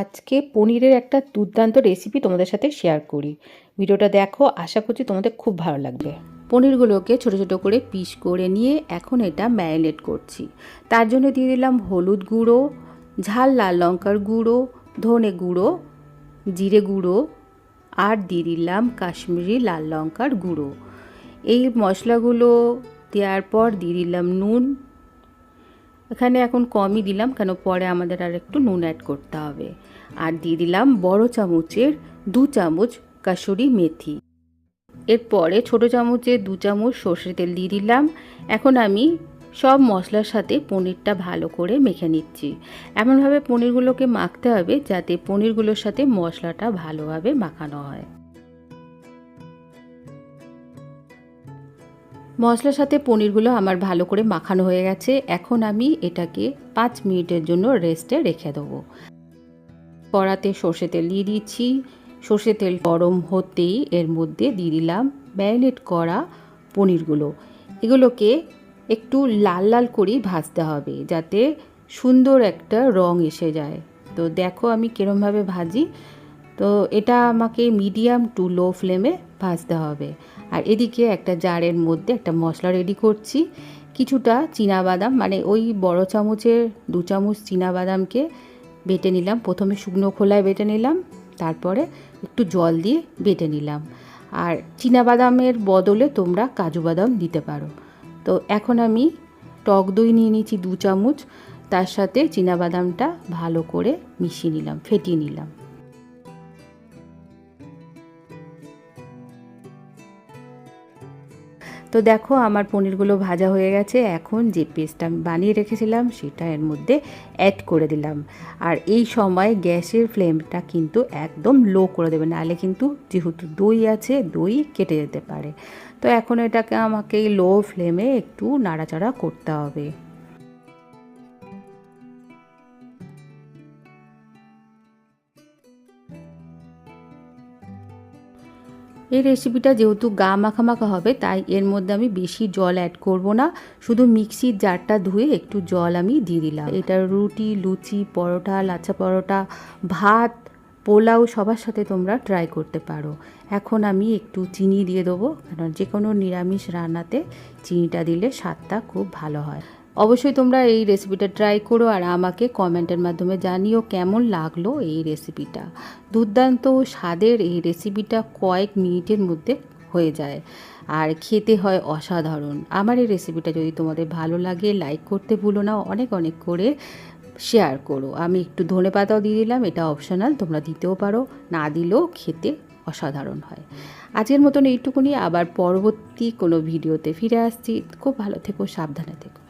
আজকে পনিরের একটা দুর্দান্ত রেসিপি তোমাদের সাথে শেয়ার করি। ভিডিওটা দেখো, আশা করছি তোমাদের খুব ভালো লাগবে। পনিরগুলোকে ছোট ছোট করে পিস করে নিয়ে এখন এটা ম্যারিনেট করছি। তার জন্য দিয়ে দিলাম হলুদ গুঁড়ো, ঝাল লাল লঙ্কার গুঁড়ো, ধনে গুঁড়ো, জিরে গুঁড়ো, আর দিয়ে দিলাম কাশ্মীরি লাল লঙ্কার গুঁড়ো। এই মশলাগুলো দেওয়ার পর দিয়ে দিলাম নুন এখানে এখন কমই দিলাম, কেন পরে আমাদের আর একটু নুন অ্যাড করতে হবে। আর দিয়ে দিলাম বড় চামচের দু চামচ কাসুরি মেথি। এরপরে ছোট চামচে দু চামচ সর্ষে তেল দিয়ে দিলাম। এখন আমি সব মশলার সাথে পনিরটা ভালো করে মেখে নিচ্ছি। এমনভাবে পনিরগুলোকে মাখতে হবে যাতে পনিরগুলোর সাথে মশলাটা ভালোভাবে মাখানো হয়। মশলার সাথে পনিরগুলো আমার ভালো করে মাখানো হয়ে গেছে। এখন আমি এটাকে পাঁচ মিনিটের জন্য রেস্টে রেখে দেবো। কড়াতে সর্ষে তেল দিয়ে দিচ্ছি। সর্ষে তেল গরম হতেই এর মধ্যে দিয়ে দিলাম ম্যারিনেট করা পনিরগুলো। এগুলোকে একটু লাল লাল করেই ভাজতে হবে যাতে সুন্দর একটা রং এসে যায়। তো দেখো আমি কীরমভাবে ভাজি। তো এটা আমাকে মিডিয়াম টু লো ফ্লেমে ভাজতে হবে। আর এদিকে একটা জারের মধ্যে একটা মশলা রেডি করছি। কিছুটা বাদাম মানে ওই বড় চামচের দু চামচ বাদামকে বেটে নিলাম। প্রথমে শুকনো খোলায় বেটে নিলাম, তারপরে একটু জল দিয়ে বেটে নিলাম। আর বাদামের বদলে তোমরা কাজু বাদাম দিতে পারো। তো এখন আমি টক দই নিয়ে নিয়েছি দু চামচ, তার সাথে বাদামটা ভালো করে মিশিয়ে নিলাম, ফেটিয়ে নিলাম। তো দেখো, আমার পনিরগুলো ভাজা হয়ে গেছে। এখন যে পেস্টটা আমি বানিয়ে রেখেছিলাম, সেটা এর মধ্যে অ্যাড করে দিলাম। আর এই সময় গ্যাসের ফ্লেমটা কিন্তু একদম লো করে দেবে, নাহলে কিন্তু যেহেতু দই আছে, দই কেটে যেতে পারে। তো এখন এটাকে আমাকে লো ফ্লেমে একটু নাড়াচাড়া করতে হবে। এই রেসিপিটা যেহেতু গা মাখা হবে, তাই এর মধ্যে আমি বেশি জল অ্যাড করব না। শুধু মিক্সির জারটা ধুয়ে একটু জল আমি দিয়ে দিলাম। এটা রুটি, লুচি, পরোটা লাচা পরোটা, ভাত, পোলাও সবার সাথে তোমরা ট্রাই করতে পারো। এখন আমি একটু চিনি দিয়ে দেবো, কারণ যে কোনো নিরামিষ রান্নাতে চিনিটা দিলে স্বাদটা খুব ভালো হয়। অবশ্যই তোমরা এই রেসিপিটা ট্রাই করো আর আমাকে কমেন্টের মাধ্যমে জানিও কেমন লাগল এই রেসিপিটা দুর্দান্ত স্বাদের এই রেসিপিটা কয়েক মিনিটের মধ্যে হয়ে যায় আর খেতে হয় অসাধারণ। আমার এই রেসিপিটা যদি তোমাদের ভালো লাগে লাইক করতে ভুলো না, অনেক অনেক করে শেয়ার করো। আমি একটু ধনে পাতাও দিয়ে দিলাম, এটা অপশনাল তোমরা দিতেও পারো, না দিলেও খেতে অসাধারণ হয়। আজকের মতন এইটুকুনি, আবার পরবর্তী কোনো ভিডিওতে ফিরে আসছি। খুব ভালো থেকো, সাবধানে থেকো।